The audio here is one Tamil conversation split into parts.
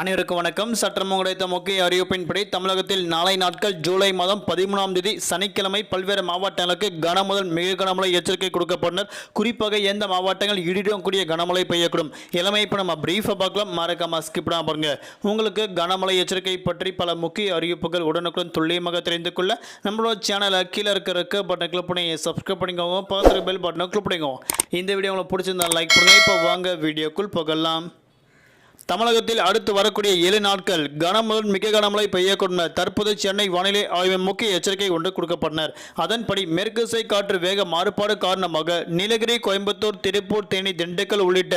அனைவருக்கும் வணக்கம். சற்றம் கிடைத்த முக்கிய அறிவிப்பின்படி தமிழகத்தில் நாளை நாட்கள் ஜூலை மாதம் பதிமூணாம் தேதி சனிக்கிழமை பல்வேறு மாவட்டங்களுக்கு கனமுதல் மிக கனமழை எச்சரிக்கை கொடுக்கப்பட்டனர். குறிப்பாக எந்த மாவட்டங்கள் இடியுடன் கூடிய கனமழை பெய்யக்கூடும். இளமை இப்போ நம்ம பிரீஃபாக பார்க்கலாம். மறக்காம ஸ்கிப் பண்ணாம பாருங்க. உங்களுக்கு கனமழை எச்சரிக்கை பற்றி பல முக்கிய அறிவிப்புகள் உடனுக்குடன் துல்லியமாக தெரிந்து கொள்ள நம்மளோட சேனலை கீழே இருக்கிற பட்டனை கிளிக் பண்ணி சப்ஸ்கிரைப் பண்ணிக்கோங்க. பக்கத்தில் பெல் பட்டனை கிளிக் பண்ணிக்கோங்க. இந்த வீடியோ உங்களுக்கு பிடிச்சிருந்தா லைக் பண்ணுங்கள் இப்போ வாங்க வீடியோக்குள் போகலாம். தமிழகத்தில் அடுத்து வரக்கூடிய ஏழு நாட்கள் கனமுதல் மிக கனமழை பெய்யக்கூடிய தற்போது சென்னை வானிலை ஆய்வு முக்கிய எச்சரிக்கை ஒன்று கொடுக்கப்பட்டனர். அதன்படி மேற்குசை காற்று வேக மாறுபாடு காரணமாக நீலகிரி கோயம்புத்தூர் திருப்பூர் தேனி திண்டுக்கல் உள்ளிட்ட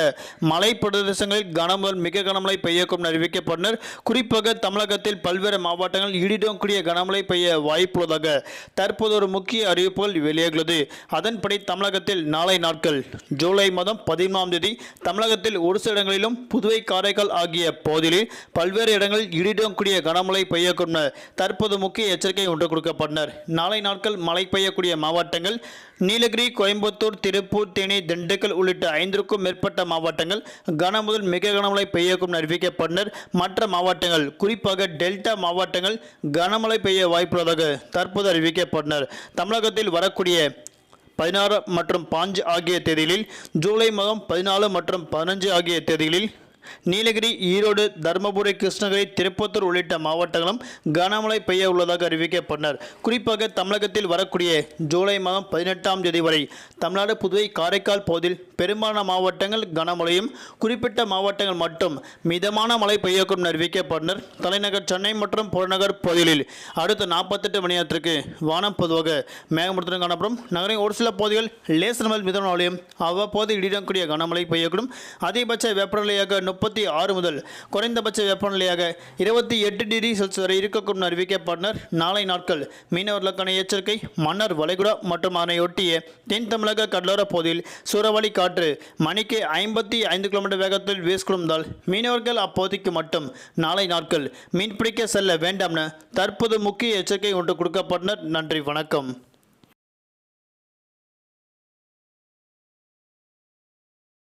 மலை பிரதேசங்களில் கனமுதல் மிக கனமழை பெய்யக்கும் அறிவிக்கப்பட்டனர். குறிப்பாக தமிழகத்தில் பல்வேறு மாவட்டங்கள் இடியுடன் கூடிய கனமழை பெய்ய வாய்ப்புள்ளதாக தற்போது ஒரு முக்கிய அறிவிப்புகள் வெளியாகியுள்ளது. அதன்படி தமிழகத்தில் நாளை நாட்கள் ஜூலை மாதம் பதிமூணாம் தேதி தமிழகத்தில் ஒரு சில இடங்களிலும் புதுவை காரைக்கால் ஆகிய பகுதிகளில் பல்வேறு இடங்களில் இடியுடன் கூடிய கனமழை பெய்யக்கூடும். தற்போது முக்கிய எச்சரிக்கை ஒன்று கொடுக்கப்பட்டனர். நாளை நாட்கள் மழை பெய்யக்கூடிய மாவட்டங்கள் நீலகிரி கோயம்புத்தூர் திருப்பூர் தேனி திண்டுக்கல் உள்ளிட்ட ஐந்திற்கும் மேற்பட்ட மாவட்டங்கள் கனமுதல் மிக கனமழை பெய்யக்கும் அறிவிக்கப்பட்டனர். மற்ற மாவட்டங்கள் குறிப்பாக டெல்டா மாவட்டங்கள் கனமழை பெய்ய வாய்ப்புள்ளதாக தற்போது அறிவிக்கப்பட்டனர். தமிழகத்தில் வரக்கூடிய பதினாறு மற்றும் பாஞ்சு ஆகிய தேதிகளில் ஜூலை மாதம் பதினாலு மற்றும் பதினஞ்சு ஆகிய தேதிகளில் நீலகிரி ஈரோடு தருமபுரி கிருஷ்ணகிரி திருப்பத்தூர் உள்ளிட்ட மாவட்டங்களும் கனமழை பெய்ய உள்ளதாக அறிவிக்கப்பட்டனர். குறிப்பாக தமிழகத்தில் வரக்கூடிய ஜூலை மாதம் பதினெட்டாம் தேதி வரை தமிழ்நாடு புதுவை காரைக்கால் பகுதியில் பெரும்பாலான மாவட்டங்கள் கனமழையும் குறிப்பிட்ட மாவட்டங்கள் மட்டும் மிதமான மழை பெய்யக்கூடும் அறிவிக்கப்பட்டனர். தலைநகர் சென்னை மற்றும் புறநகர் பகுதிகளில் அடுத்த நாற்பத்தெட்டு மணி நேரத்திற்கு வானம் பொதுவாக மேகமூட்டத்துடன் காணப்படும். நகரின் ஒரு சில பகுதிகள் லேசர் முதல் மிதமான மழையும் அவ்வப்போது இடிடக்கூடிய கனமழை பெய்யக்கூடும். அதிகபட்ச வெப்பநிலையாக முப்பத்தி ஆறு முதல் குறைந்தபட்ச வெப்பநிலையாக இருபத்தி எட்டு டிகிரி செல்சியஸ் வரை இருக்கக்கூடும் அறிவிக்கப்பட்டனர் நாளை நாட்கள் மீனவர்களுக்கான எச்சரிக்கை மன்னர் வளைகுடா மற்றும் அதனையொட்டிய தென் தமிழக கடலோர பகுதியில் சூறாவளி காற்று மணிக்கு ஐம்பத்தி ஐந்து கிலோமீட்டர் வேகத்தில் வீசிக்கொடுந்தால் மீனவர்கள் அப்போதைக்கு மட்டும் நாளை நாட்கள் மீன்பிடிக்க செல்ல வேண்டாம்னு தற்போது முக்கிய எச்சரிக்கை ஒன்று கொடுக்கப்பட்டனர் நன்றி வணக்கம்.